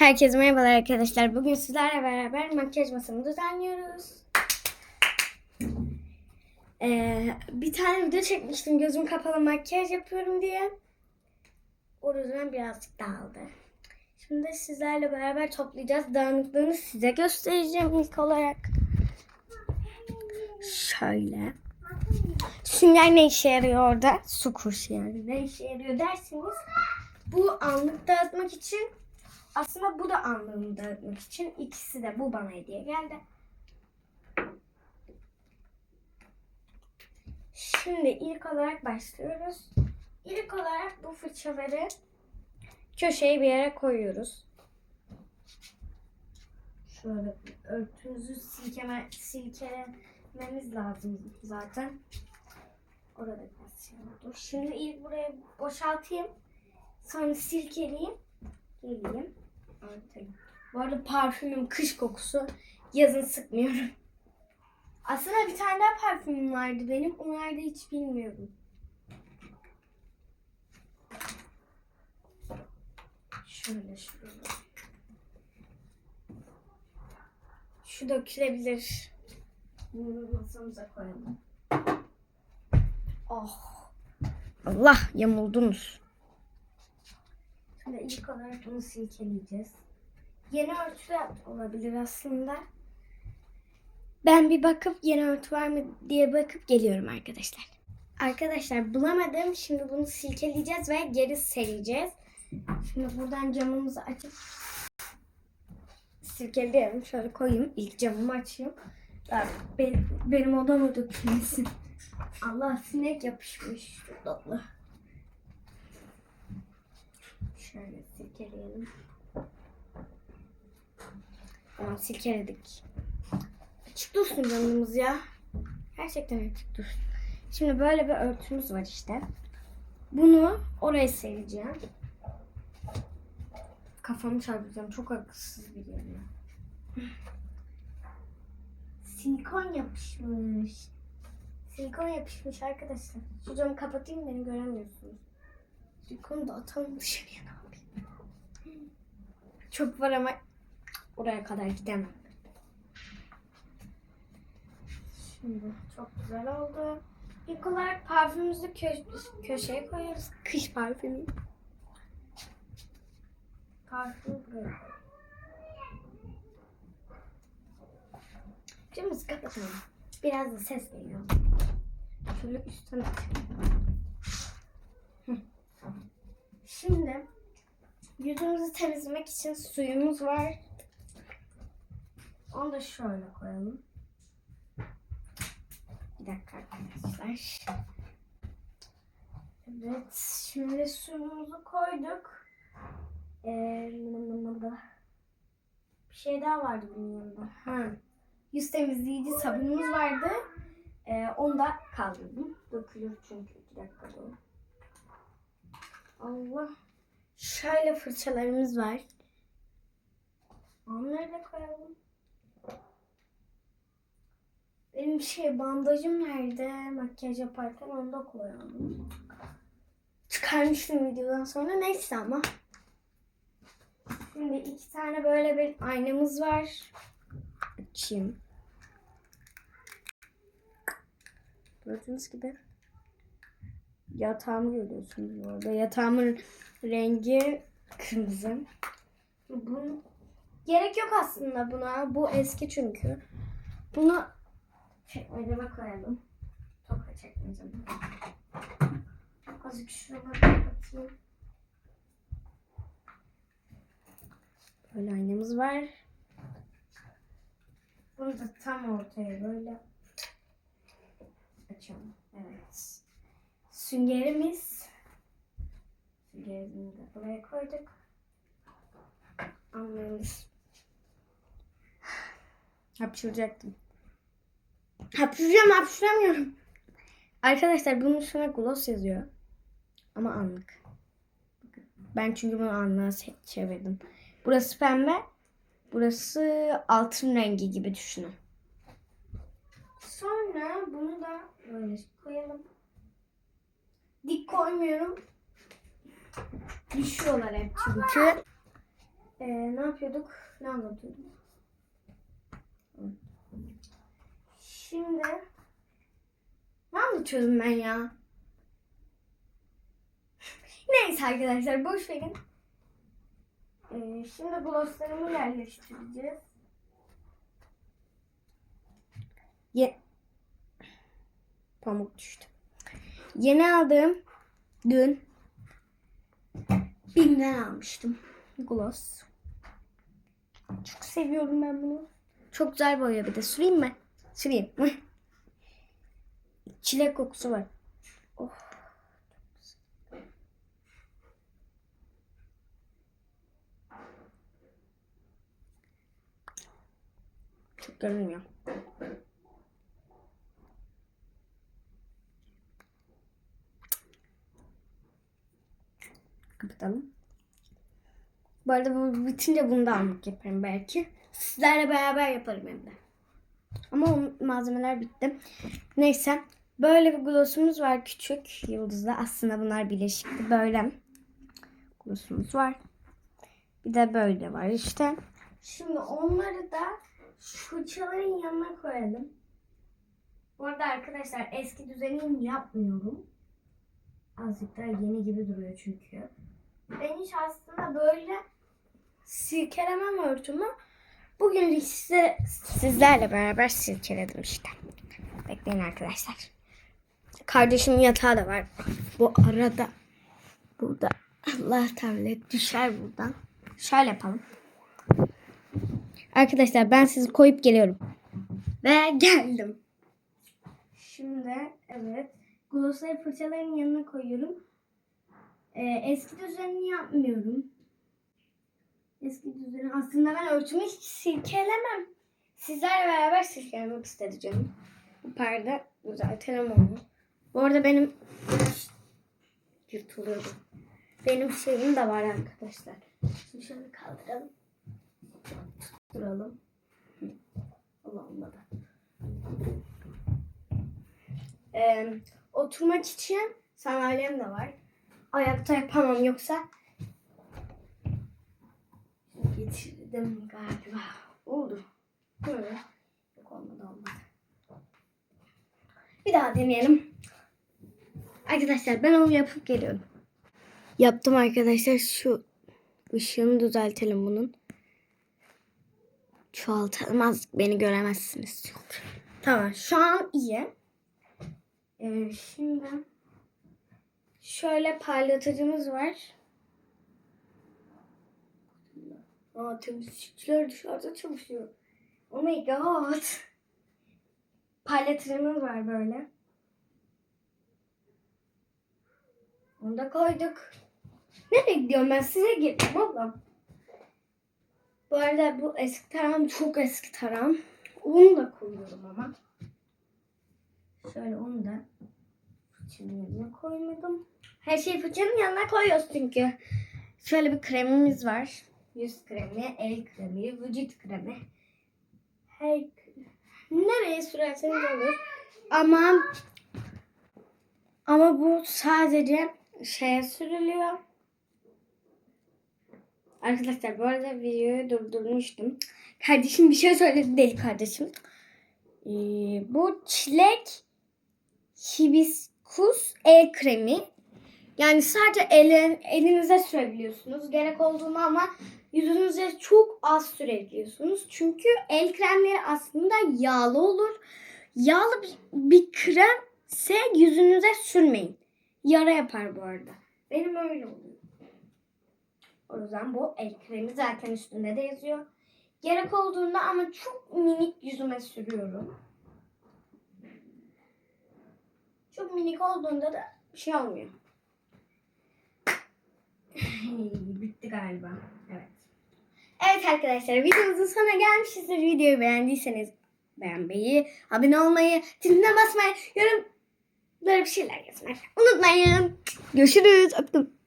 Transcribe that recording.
Herkese merhabalar arkadaşlar. Bugün sizlerle beraber makyaj masamı düzenliyoruz. Ee, bir tane video çekmiştim gözüm kapalı makyaj yapıyorum diye. O yüzden birazcık dağıldı. Şimdi sizlerle beraber toplayacağız. Dağınıklığını size göstereceğim ilk olarak. Şöyle. Sünger ne işe yarıyor orada? Su kurşu yani. Ne işe yarıyor derseniz bu anlık dağıtmak için aslında bu da anlığını dağıtmak için. ikisi de bu bana hediye geldi. Şimdi ilk olarak başlıyoruz. İlk olarak bu fırçaları köşeye bir yere koyuyoruz. Şöyle örtümüzü silkeme, silkelememiz lazım zaten. Orada biraz şey oldu. Şimdi ilk buraya boşaltayım. Sonra silkeleyeyim. Geleyim. Örtelim. Bu arada parfümüm kış kokusu. Yazın sıkmıyorum. Aslında bir tane daha parfümüm vardı benim. Onu nerede hiç bilmiyorum. Şöyle şöyle. Şu dökülebilir. Bunu masamıza koyalım. Oh. Allah yamuldunuz. Şimdi ilk olarak bunu silkeleyeceğiz. Yeni örtü de olabilir aslında. Ben bir bakıp yeni örtü var mı diye bakıp geliyorum arkadaşlar. Arkadaşlar bulamadım. Şimdi bunu silkeleyeceğiz ve geri sereceğiz. Şimdi buradan camımızı açıp silkeleyelim. Şöyle koyayım. İlk camımı açayım. Benim, benim odama dökülmesin. Allah sinek yapışmış. Tatlı. Şöyle silkeleyelim. Tamam silkeledik. Açık dursun canımız ya. Gerçekten açık dursun. Şimdi böyle bir örtümüz var işte. Bunu oraya sereceğim. Kafamı çarpacağım. Çok akılsız bir yer. Silikon yapışmış. Silikon yapışmış arkadaşlar. Şu camı kapatayım beni göremiyorsunuz. Silikonu da atalım dışarıya ne yapayım. Çok var ama oraya kadar gidemem. Şimdi çok güzel oldu. İlk olarak parfümümüzü kö- köşeye koyuyoruz. Kış parfümü. Parfüm buraya. Camımızı kapatalım. Biraz da ses geliyor. Şöyle üstten açayım. Şimdi yüzümüzü temizlemek için suyumuz var. Onu da şöyle koyalım. Bir dakika arkadaşlar. Evet, şimdi suyumuzu koyduk. Ee, bir şey daha vardı bunun yanında. Ha. Yüz temizleyici sabunumuz vardı. Ee, onu da kaldırdım. Dökülür çünkü iki dakikada o. Allah. Şöyle fırçalarımız var. Onları da koyalım. Benim şey bandajım nerede? Makyaj yaparken onu da koyalım. Çıkarmıştım videodan sonra neyse ama. Şimdi iki tane böyle bir aynamız var. Açayım. Gördüğünüz gibi yatağımı görüyorsunuz bu arada. Yatağımın rengi kırmızı. Bunu gerek yok aslında buna. Bu eski çünkü. Bunu çekmeceme koyalım. Toka çekmeceme. Azıcık şuraları kapatayım. Böyle aynamız var. Bunu da tam ortaya böyle açalım. Evet. Süngerimiz. Süngerimizi de buraya koyduk. Anlıyoruz. Hapşıracaktım. Hapşıracağım hapşıramıyorum. Arkadaşlar bunun üstüne gloss yazıyor. Ama anlık. Ben çünkü bunu anlığa çevirdim. Burası pembe. Burası altın rengi gibi düşünün. Sonra bunu da böyle koyalım. Dik koymuyorum. Düşüyorlar hep çünkü. Ee, ne yapıyorduk? Ne anlatıyordum? Şimdi ne anlatıyordum ben ya? Neyse arkadaşlar boş verin. Ee, şimdi glosslarımı yerleştireceğiz. Ye Pamuk düştü. Yeni aldığım dün Bim'den almıştım. Gloss. Çok seviyorum ben bunu. Çok güzel boya bir de. Süreyim mi? Süreyim. Çilek kokusu var. Oh. Çok görünmüyor. Kapatalım. Bu arada bu bitince bunu da almak yaparım belki. Sizlerle beraber yaparım hem de. Ama malzemeler bitti. Neyse. Böyle bir glossumuz var küçük yıldızlı. Aslında bunlar bileşikli. Böyle glossumuz var. Bir de böyle var işte. Şimdi onları da fırçaların yanına koyalım. Bu arada arkadaşlar eski düzenini yapmıyorum. Azıcık daha yeni gibi duruyor çünkü. Ben hiç aslında böyle silkelemem örtümü. Bugün size, sizlerle beraber silkeledim işte. Bekleyin arkadaşlar. Kardeşimin yatağı da var. Bu arada burada Allah tablet düşer buradan. Şöyle yapalım. Arkadaşlar ben sizi koyup geliyorum. Ve geldim. Şimdi evet. Glossary fırçaların yanına koyuyorum. Ee, eski düzenini yapmıyorum. Eski düzeni. Aslında ben örtümü hiç silkelemem. Sizlerle beraber silkelemek istedi canım. Bu perde düzeltelim onu. Bu arada benim yırtılıyordu. Benim şeyim de var arkadaşlar. Şimdi şöyle kaldıralım. Duralım. Allah olmadı. Ee, oturmak için sandalyem de var. Ayakta yapamam yoksa getirdim galiba. Oldu. Böyle. Yok olmadı olmadı. Bir daha deneyelim. Arkadaşlar ben onu yapıp geliyorum. Yaptım arkadaşlar. Şu ışığını düzeltelim bunun. Çoğaltalım azıcık beni göremezsiniz. Yok. Tamam şu an iyi. Ee, şimdi şöyle parlatıcımız var. Aa temizlikçiler dışarıda çalışıyor. Oh my god. Parlatıcımız var böyle. Onu da koyduk. Nereye gidiyorum ben size gittim ablam. Bu arada bu eski taram çok eski taram. Onu da koyuyorum ama. Şöyle onu da fıçının yanına koymadım. Her şeyi fıçının yanına koyuyoruz çünkü. Şöyle bir kremimiz var. Yüz kremi, el kremi, vücut kremi. Her nereye sürerseniz olur. Ama ama bu sadece şeye sürülüyor. Arkadaşlar bu arada videoyu durdurmuştum. Kardeşim bir şey söyledi deli kardeşim. Ee, bu çilek hibiskus el kremi. Yani sadece elin, elinize sürebiliyorsunuz. Gerek olduğunu ama yüzünüze çok az sürebiliyorsunuz. Çünkü el kremleri aslında yağlı olur. Yağlı bir, bir kremse yüzünüze sürmeyin. Yara yapar bu arada. Benim öyle oluyor. O yüzden bu el kremi zaten üstünde de yazıyor. Gerek olduğunda ama çok minik yüzüme sürüyorum. Çok minik olduğunda da bir şey olmuyor. Bitti galiba. Evet. Evet arkadaşlar videomuzun sonuna gelmişizdir. Videoyu beğendiyseniz beğenmeyi, abone olmayı, ziline basmayı, yorumlara bir şeyler yazmayı unutmayın. Görüşürüz. Öptüm.